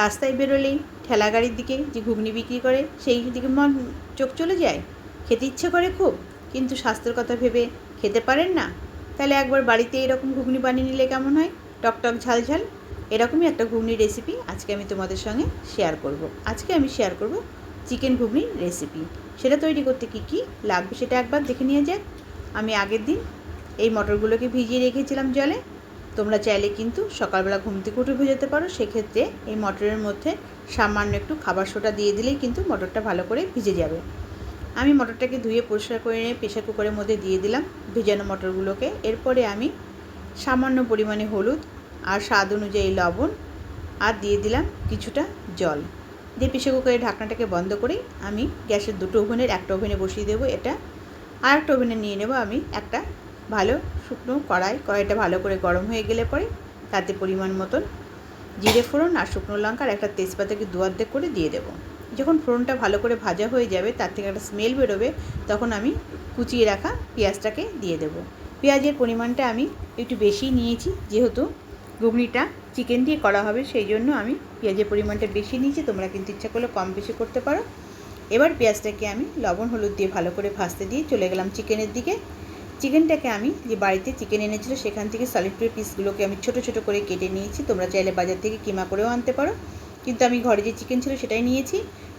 রাস্তায় বেরোলেই ঠেলা গাড়ির দিকে যে ঘুগনি বিক্রি করে, সেই দিকে মন চোখ চলে যায়। খেতে ইচ্ছে করে খুব, কিন্তু স্বাস্থ্যের কথা ভেবে খেতে পারেন না। তাহলে একবার বাড়িতে এরকম ঘুগনি বানিয়ে নিলে কেমন হয়? টকটক ঝাল ঝাল। এরকমই একটা ঘুগনির রেসিপি আজকে আমি তোমাদের সঙ্গে শেয়ার করব। আজকে আমি শেয়ার করব চিকেন ঘুগনির রেসিপি সেটা তৈরি করতে কি কি লাগবে সেটা একবার দেখে নিয়ে যাক। আমি আগের দিন এই মটরগুলোকে ভিজিয়ে রেখেছিলাম জলে। তোমরা চাইলে কিন্তু সকালবেলা ঘুম থেকে উঠে ভেজাতে পারো। সেক্ষেত্রে এই মটরের মধ্যে সামান্য একটু খাবার সোটা দিয়ে দিলেই কিন্তু মটরটা ভালো করে ভিজে যাবে। আমি মটরটাকে ধুয়ে পরিষ্কার করে নিয়ে প্রেশার কুকারের মধ্যে দিয়ে দিলাম ভেজানো মটরগুলোকে। এরপরে আমি সামান্য পরিমাণে হলুদ আর স্বাদ অনুযায়ী লবণ আর দিয়ে দিলাম কিছুটা জল। দিয়ে প্রেশার কুকারের ঢাকনাটাকে বন্ধ করেই আমি গ্যাসের দুটো ওভেনের একটা ওভেনে বসিয়ে দেবো এটা। আর একটা ওভেনে নিয়ে নেব আমি একটা ভালো শুকনো কড়াই, কড়াইটা ভালো করে গরম হয়ে গেলে পরে তাতে পরিমাণ মতন জিরে ফোড়ন আর শুকনো লঙ্কা আর একটা তেজপাতাকে দু অর্ধেক করে দিয়ে দেবো। যখন ফোড়নটা ভালো করে ভাজা হয়ে যাবে, তার থেকে একটা স্মেল বেরোবে, তখন আমি কুচিয়ে রাখা পেঁয়াজটাকে দিয়ে দেবো। পেঁয়াজের পরিমাণটা আমি একটু বেশি নিয়েছি, যেহেতু ঘুগনিটা চিকেন দিয়ে করা হবে, সেই জন্য আমি পেঁয়াজের পরিমাণটা বেশি নিয়েছি, তোমরা কিন্তু ইচ্ছা করলে কম বেশি করতে পারো। এবার পেঁয়াজটাকে আমি লবণ, হলুদ দিয়ে ভালো করে ভাজতে দিয়ে চলে গেলাম চিকেনের দিকে। চিকেনটাকে আমি যে বাড়িতে চিকেন এনেছিল সেখান থেকে সলিড পিসগুলোকে আমি ছোট ছোট করে কেটে নিয়েছি। তোমরা চাইলে বাজার থেকে কিমা করেও আনতে পারো। কিন্তু আমি ঘরে যে চিকেন ছিল সেটাই নিয়েছি।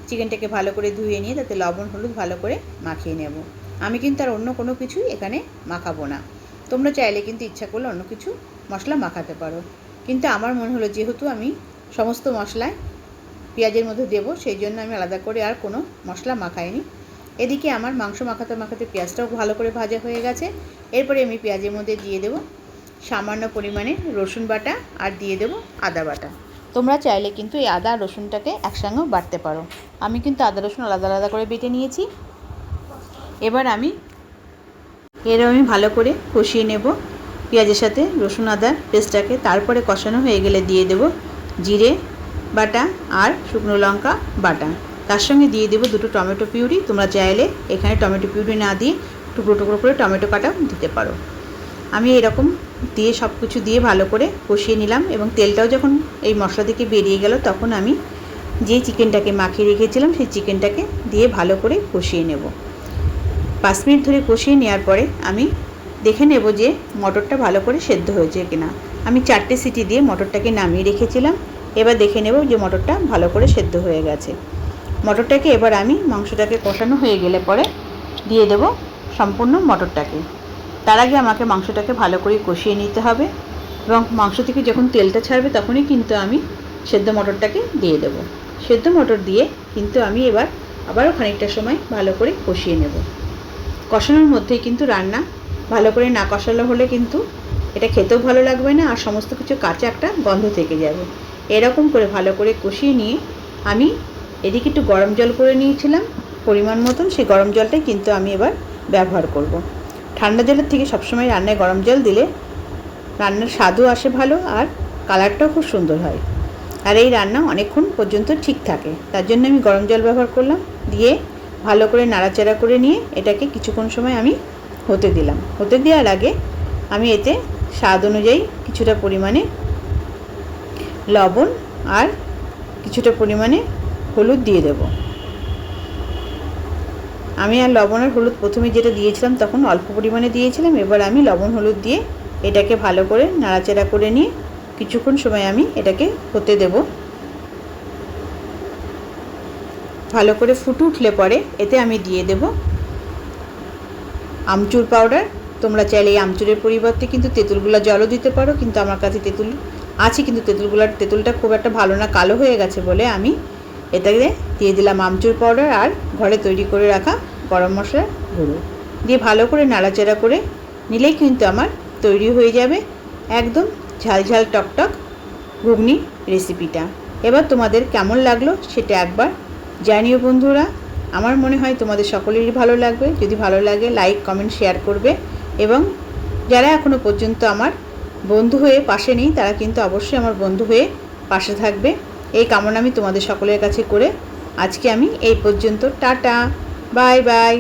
চিকেনটাকে ভালো করে ধুয়ে নিয়ে তাতে লবণ, হলুদ ভালো করে মাখিয়ে নেব। আমি কিন্তু আর অন্য কোনো কিছুই এখানে মাখাবো না। তোমরা চাইলে কিন্তু ইচ্ছা করলে অন্য কিছু মশলা মাখাতে পারো। কিন্তু আমার মনে হলো যেহেতু আমি সমস্ত মশলায় পেঁয়াজের মধ্যে দেবো, সেই জন্য আমি আলাদা করে আর কোনো মশলা মাখাইনি। এদিকে আমার মাংস মাখাতে মাখাতে পেঁয়াজটাও ভালো করে ভাজা হয়ে গেছে। এরপরে আমি পেঁয়াজের মধ্যে দিয়ে দেবো সামান্য পরিমাণে রসুন বাটা আর দিয়ে দেবো আদা বাটা। তোমরা চাইলে কিন্তু এই আদা রসুনটাকে একসঙ্গেও বাটতে পারো। আমি কিন্তু আদা রসুন আলাদা আলাদা করে বেটে নিয়েছি। এবার আমি এর আমি ভালো করে কষিয়ে নেব। পেঁয়াজের সাথে রসুন আদার পেস্টটাকে তারপরে কষানো হয়ে গেলে দিয়ে দেব জিরে বাটা আর শুকনো লঙ্কা বাটা। তার সঙ্গে দিয়ে দেবো দুটো টমেটো পিউরি। তোমরা চাইলে এখানে টমেটো পিউরি না দিয়ে টুকরো টুকরো করে টমেটো কাটা দিতে পারো। আমি এরকম দিয়ে সব কিছু দিয়ে ভালো করে কষিয়ে নিলাম এবং তেলটাও যখন এই মশলা থেকে বেরিয়ে গেল তখন আমি যে চিকেনটাকে মাখিয়ে রেখেছিলাম সেই চিকেনটাকে দিয়ে ভালো করে কষিয়ে নেব। পাঁচ মিনিট ধরে কষিয়ে নেওয়ার পরে আমি দেখে নেব যে মটরটা ভালো করে সেদ্ধ হয়েছে কিনা। আমি চারটে সিটি দিয়ে মটরটাকে নামিয়ে রেখেছিলাম। এবার দেখে নেব যে মটরটা ভালো করে সেদ্ধ হয়ে গেছে। মটরটাকে এবার আমি মাংসটাকে কষানো হয়ে গেলে পরে দিয়ে দেব সম্পূর্ণ মটরটাকে। তার আগে আমাকে মাংসটাকে ভালো করে কষিয়ে নিতে হবে এবং মাংস থেকে যখন তেলটা ছাড়বে তখনই কিন্তু আমি সেদ্ধ মটরটাকে দিয়ে দেব। সেদ্ধ মটর দিয়ে কিন্তু আমি এবার আবারও খানিকটা সময় ভালো করে কষিয়ে নেব। কষানোর মধ্যেই কিন্তু রান্না ভালো করে না কষানো হলে কিন্তু এটা খেতেও ভালো লাগবে না আর সমস্ত কিছু কাঁচা একটা গন্ধ থেকে যাবে। এরকম করে ভালো করে কষিয়ে নিয়ে আমি এদিকে একটু গরম জল করে নিয়েছিলাম, পরিমাণ মতন। সেই গরম জলটাই কিন্তু আমি এবার ব্যবহার করব। ঠান্ডা জলের থেকে সবসময় রান্নায় গরম জল দিলে রান্নার স্বাদও আসে ভালো আর কালারটাও খুব সুন্দর হয়। আর এই রান্না অনেকক্ষণ পর্যন্ত ঠিক থাকে। তার জন্য আমি গরম জল ব্যবহার করলাম, দিয়ে ভালো করে নাড়াচাড়া করে নিয়ে এটাকে কিছুক্ষণ সময় আমি হতে দিলাম। হতে দেওয়ার আগে আমি এতে স্বাদ অনুযায়ী কিছুটা পরিমাণে লবণ আর কিছুটা পরিমাণে হলুদ দিয়ে দেব। আমি আর লবণ আর হলুদ প্রথমে যেটা দিয়েছিলাম তখন অল্প পরিমাণে দিয়েছিলাম। এবার আমি লবণ হলুদ দিয়ে এটাকে ভালো করে নাড়াচাড়া করে নিয়ে কিছুক্ষণ সময় আমি এটাকে হতে দেব। ভালো করে ফুটে উঠলে পরে এতে আমি দিয়ে দেব আমচুর পাউডার তোমরা চাইলে এই আমচুরের পরিবর্তে কিন্তু তেঁতুলগুলা জলও দিতে পারো, কিন্তু আমার কাছে তেঁতুল আছে, কিন্তু তেঁতুলগুলার তেঁতুলটা খুব একটা ভালো না, কালো হয়ে গেছে বলে আমি এটাকে দিয়ে দিলাম আমচুর পাউডার আর ঘরে তৈরি করে রাখা গরম মশলার গুঁড়ো। দিয়ে ভালো করে নাড়াচাড়া করে নিলেই কিন্তু আমার তৈরি হয়ে যাবে একদম ঝাল ঝাল টকটক ঘুগনি রেসিপিটা এবার তোমাদের কেমন লাগল সেটা একবার জানিও বন্ধুরা। আমার মনে হয় তোমাদের সকলেরই ভালো লাগবে। যদি ভালো লাগে লাইক কমেন্ট শেয়ার করবে এবং যারা এখনও পর্যন্ত আমার বন্ধু হয়ে পাশে নেই, তারা কিন্তু অবশ্যই আমার বন্ধু হয়ে পাশে থাকবে। এই কামনা আমি তোমাদের সকলের কাছে করে আজকে আমি এই পর্যন্ত টাটা বাই বাই।